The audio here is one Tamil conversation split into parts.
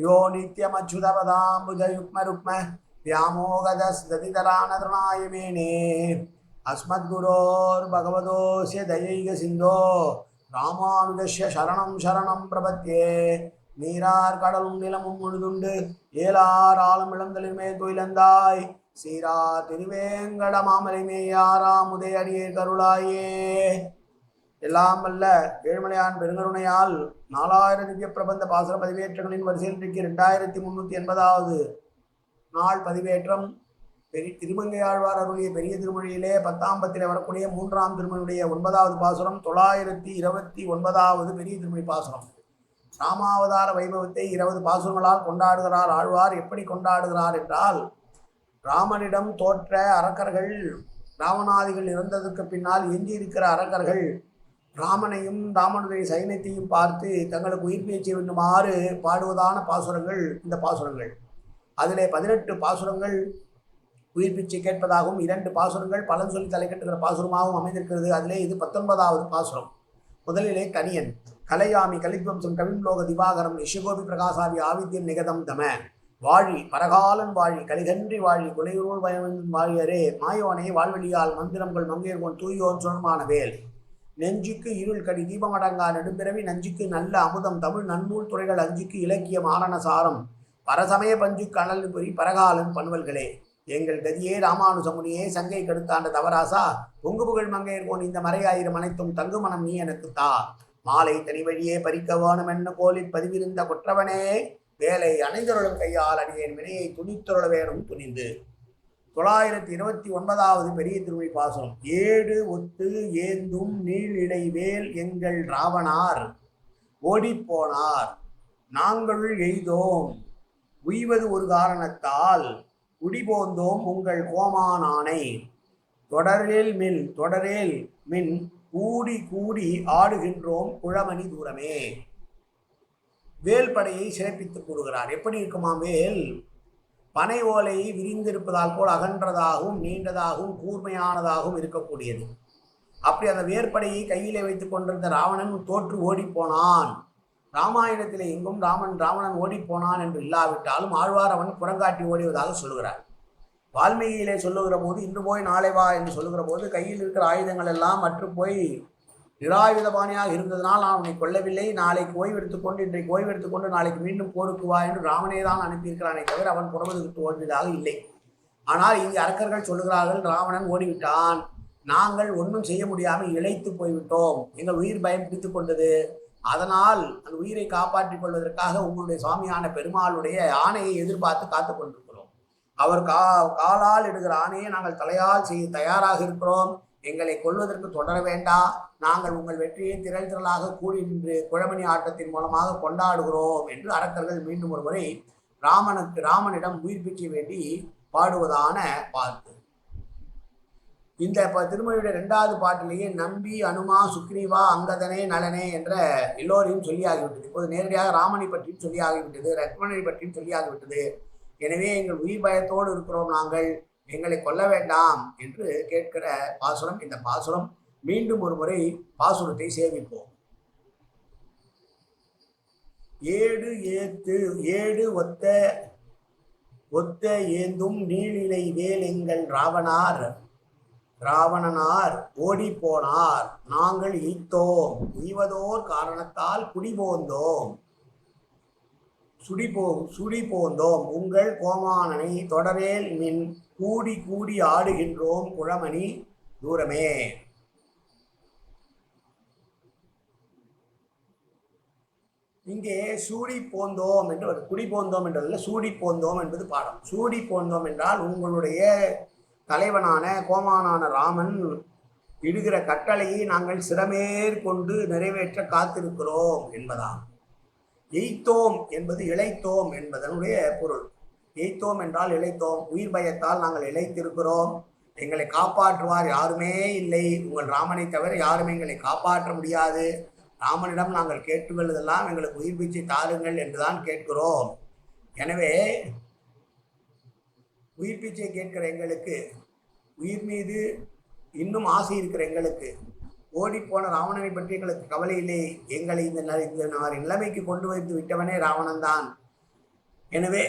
யோ நித்யமச்சுதபதாம்புஜயுக்மருக்ம व्यामोगदस्दतितरानतृणाय मेने अस्मद्गुरोर्भगवतोऽस्य दयैकसिन्धो ராமானுஜஸ்ய சரணம் சரணம் பிரபத்தியே நீரார் கடலும் நிலமும் முழுதுண்டு ஏலார் ஆளும் இளந்தலிமே துயிலந்தாய் சீரா திருவேங்கட மாமலை மேயாராமுதே அடியே கருளாயே எல்லாம் அல்ல ஏழுமலையான் பெருங்கருணையால் நாலாயிரம் திவ்ய பிரபந்த பாசுர பதிவேற்றங்களின் வரிசையில் இன்றைக்கு ரெண்டாயிரத்தி முன்னூற்றி எண்பதாவது நாள் பதிவேற்றம். பெரிய திருமங்கையாழ்வார் அருளிய பெரிய திருமொழியிலே பத்தாம் பத்திலே வரக்கூடிய மூன்றாம் திருமொழியுடைய ஒன்பதாவது பாசுரம் தொள்ளாயிரத்தி இருபத்தி ஒன்பதாவது பெரிய திருமொழி பாசுரம். ராமாவதார வைபவத்தை இருபது பாசுரங்களால் கொண்டாடுகிறார் ஆழ்வார். எப்படி கொண்டாடுகிறார் என்றால் ராமனிடம் தோற்ற அரக்கர்கள் ராமநாதிகள் இறந்ததற்கு பின்னால் எஞ்சியிருக்கிற அரக்கர்கள் ராமனையும் ராமனுடைய சைன்யத்தையும் பார்த்து தங்களுக்கு உயிர் பேச்சு வேண்டுமாறு பாடுவதான பாசுரங்கள் இந்த பாசுரங்கள். அதிலே பதினெட்டு பாசுரங்கள் உயிர் பிச்சை கேட்பதாகவும் இரண்டு பாசுரங்கள் பலன் சொல்லி தலைக்கட்டுகிற பாசுரமாகவும் அமைந்திருக்கிறது. அதிலே இது பத்தொன்பதாவது பாசுரம். முதலிலே கனியன் கலையாமி கலித்வம்சம் கவிம்லோக திவாகரம் இஷகோபி பிரகாசாவி ஆவித்யம் நிகதம் தம. வாழி பரகாலன் வாழி கலிகன்றி வாழி குலையூர் பயவன் வாழியரே மாயோனே வாழ்வழியால் மந்திரங்கள் மங்கையர்கோன் தூயோன் சுழமான வேல். நெஞ்சுக்கு இருள் கடி தீபமடங்கா நெடும்பிறவி நஞ்சுக்கு நல்ல அமுதம் தமிழ் நன்னூல் துறைகள் அஞ்சுக்கு இலக்கியம் ஆரணசாரம் பரசமய பஞ்சு கணல் புரி பரகாலன் பண்வல்களே எங்கள் கதியே ராமானுசமுனியே சங்கை கடுத்தாண்ட தவராசா. பொங்கு புகழ் மங்கையர்கோன் இந்த மறையாயிரம் அனைத்தும் தங்குமணம் நீ எனக்கு தா. மாலை தனி வழியே பறிக்க வேணும் என்ன போலில் பதிவிருந்த குற்றவனே. வேலை அணைந்தருளும் கையால் அடியேன் வினையை துணித்தருள வேணும் துணிந்து. தொள்ளாயிரத்தி இருபத்தி ஒன்பதாவது பெரிய திருமொழி பாசனம். ஏடு ஒத்து ஏந்தும் நீளிடைவேல் எங்கள் ராவணார் ஓடிப்போனார் நாங்கள் எய்தோம். உய்வது ஒரு காரணத்தால் குடிபோந்தோம் உங்கள் கோமானானை. தொடரேல் மில் தொடரேல் மின் கூடி கூடி ஆடுகின்றோம் குழமணி தூரமே. வேல்படையை சிறப்பித்துக் சிறப்பித்து கூறுகிறார். எப்படி இருக்குமா வேல்? பனை ஓலையை விரிந்திருப்பதால் போல் அகன்றதாகவும் நீண்டதாகவும் கூர்மையானதாகவும் இருக்கக்கூடியது. அப்படி அந்த வேற்படையை கையிலே வைத்துக் கொண்டிருந்த ராவணன் தோற்று ஓடிப்போனான் ராமாயணத்தில் எங்கும் ராமன் ராவணன் ஓடிப்போனான் என்று இல்லாவிட்டாலும் ஆழ்வார் அவன் புறங்காட்டி ஓடிவதாக சொல்லுகிறார் வால்மீகியிலே சொல்லுகிற போது இன்று போய் நாளை வா என்று சொல்லுகிற போது கையில் இருக்கிற ஆயுதங்கள் எல்லாம் மற்று போய் நிராயுதபாணியாக இருந்ததனால் நான் உன்னை கொல்லவில்லை. நாளைக்கு ஓய்வு எடுத்துக்கொண்டு இன்றைக்கு ஓய்வு எடுத்துக்கொண்டு நாளைக்கு மீண்டும் போருக்கு வா என்று ராமனே தான் அனுப்பியிருக்கிறானே தவிர அவன் புறமுதுகிட்டு ஓடியதாக இல்லை. ஆனால் இங்கு அரக்கர்கள் சொல்லுகிறார்கள் ராவணன் ஓடிவிட்டான். நாங்கள் ஒன்றும் செய்ய முடியாமல் இழைத்து போய்விட்டோம். எங்கள் உயிர் பயம் பிடித்து கொண்டது. அதனால் அந்த உயிரை காப்பாற்றிக் கொள்வதற்காக உங்களுடைய சுவாமியான பெருமாளுடைய ஆணையை எதிர்பார்த்து காத்து கொண்டிருக்கிறோம். அவர் கா காலால் இடுகிற ஆணையை நாங்கள் தலையால் செய்ய தயாராக இருக்கிறோம். எங்களை கொள்வதற்கு தொடர வேண்டா. நாங்கள் உங்கள் வெற்றியை திரள் திரளாக கூடி நின்று குழமணி ஆட்டத்தின் மூலமாக கொண்டாடுகிறோம் என்று அரக்கர்கள் மீண்டும் ஒரு முறை ராமனுக்கு ராமனிடம் உயிர் வேண்டி பாடுவதான பாட்டு. இந்த ப- திருமொழியுடைய இரண்டாவது பாட்டிலேயே நம்பி அனுமா சுக்ரீவா அங்கதனே நலனே என்ற எல்லோரையும் சொல்லியாகிவிட்டது. இப்போது நேரடியாக ராமனை பற்றியும் சொல்லியாகிவிட்டது ரக்மணனை பற்றியும் சொல்லியாகிவிட்டது. எனவே எங்கள் உயிர் பயத்தோடு இருக்கிறோம் நாங்கள். எங்களை கொல்ல வேண்டாம் என்று கேட்கிற பாசுரம் இந்த பாசுரம் மீண்டும் ஒரு முறை பாசுரத்தை சேவிப்போம். ஏடு ஏத்து ஏடு ஒத்த ஒத்த ஏந்தும் நீளிலை வேல் எங்கள் ராவணார். ராவணனார் ஓடிப்போனார் நாங்கள் ஈத்தோம். ஈவதோர் காரணத்தால் குடிபோந்தோம் சுடிபோ சுடி போந்தோம் உங்கள் கோமானனை தொடரேல் மின் கூடி கூடி ஆடுகின்றோம் குழமணி தூரமே. இங்கே சூடி போந்தோம் என்று வருது. குடி போந்தோம் என்றதில்ல சூடி போந்தோம் என்பது பாடம். சூடி போந்தோம் என்றால் உங்களுடைய தலைவனான கோமானான ராமன் இடுகிற கட்டளையை நாங்கள் சிறமேற்கொண்டு நிறைவேற்ற காத்திருக்கிறோம் என்பதாம். எய்த்தோம் என்பது இழைத்தோம் என்பதனுடைய பொருள். ஜெயித்தோம் என்றால் இழைத்தோம். உயிர் பயத்தால் நாங்கள் இழைத்திருக்கிறோம். எங்களை காப்பாற்றுவார் யாருமே இல்லை. உங்கள் ராமனை தவிர யாரும் எங்களை காப்பாற்ற முடியாது. ராமனிடம் நாங்கள் கேட்டுக்கொள்வதெல்லாம் எங்களுக்கு உயிர் பிச்சை தாருங்கள் என்றுதான் கேட்கிறோம். எனவே உயிர் பிச்சை கேட்கிற எங்களுக்கு உயிர் மீது இன்னும் ஆசை இருக்கிற எங்களுக்கு ஓடிப்போன ராவணனை பற்றி எங்களுக்கு கவலை இல்லை. எங்களை இந்த இந்த நிலைமைக்கு கொண்டு வைத்து விட்டவனே ராவணன் தான் எனவே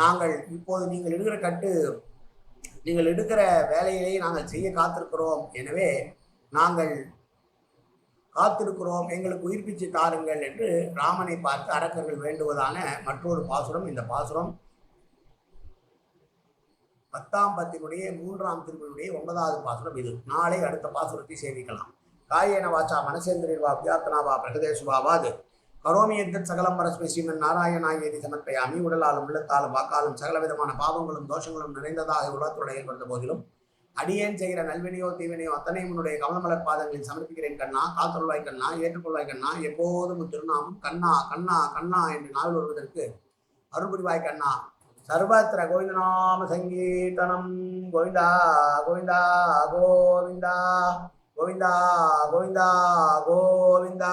நாங்கள் இப்போது நீங்கள் எடுக்கிற கட்டு நீங்கள் எடுக்கிற வேலையை நாங்கள் செய்ய காத்திருக்கிறோம். எனவே நாங்கள் காத்திருக்கிறோம். எங்களுக்கு உயிர் பிச்சை தாருங்கள் என்று ராமனை பார்த்து அரக்கர்கள் வேண்டுவதான மற்றொரு பாசுரம் இந்த பாசுரம் பத்தாம் பத்தினுடைய மூன்றாம் திருமணியுடைய ஒன்பதாவது பாசுரம் இது. நாளை அடுத்த பாசுரத்தை சேவிக்கலாம். காயேன வாச்சா மனசேந்திரிவா வியாத்தனாவா பிரகதேசுவாவாது கரோமி எத்தத் சகலம் பரஸ்மை ஸ்ரீமன் நாராயணாயேதி சமர்ப்பயாமி உடலாலும் உள்ளத்தாலும் வாக்காலும் சகல விதமான பாவங்களும் தோஷங்களும் நிறைந்ததாக உலகத்துடைய ஏற்படுத்த போதிலும் அடியேன் செய்கிற நல்வினையோ தீவினையோ அத்தனை உன்னுடைய கமலமலர் பாதங்களில் சமர்ப்பிக்கிறேன் கண்ணா காத்தொள்வாய் கண்ணா ஏற்றுக்கொள்வாய் கண்ணா எப்போதும் திருநாமம் கண்ணா கண்ணா கண்ணா என்று நாள் வருவதற்கு அருள்புரிவாய் கண்ணா. சர்வத்திர கோவிந்தநாம சங்கீர்த்தனம். கோவிந்தா கோவிந்தா கோவிந்தா. கோவிந்தா கோவிந்தா கோவிந்தா.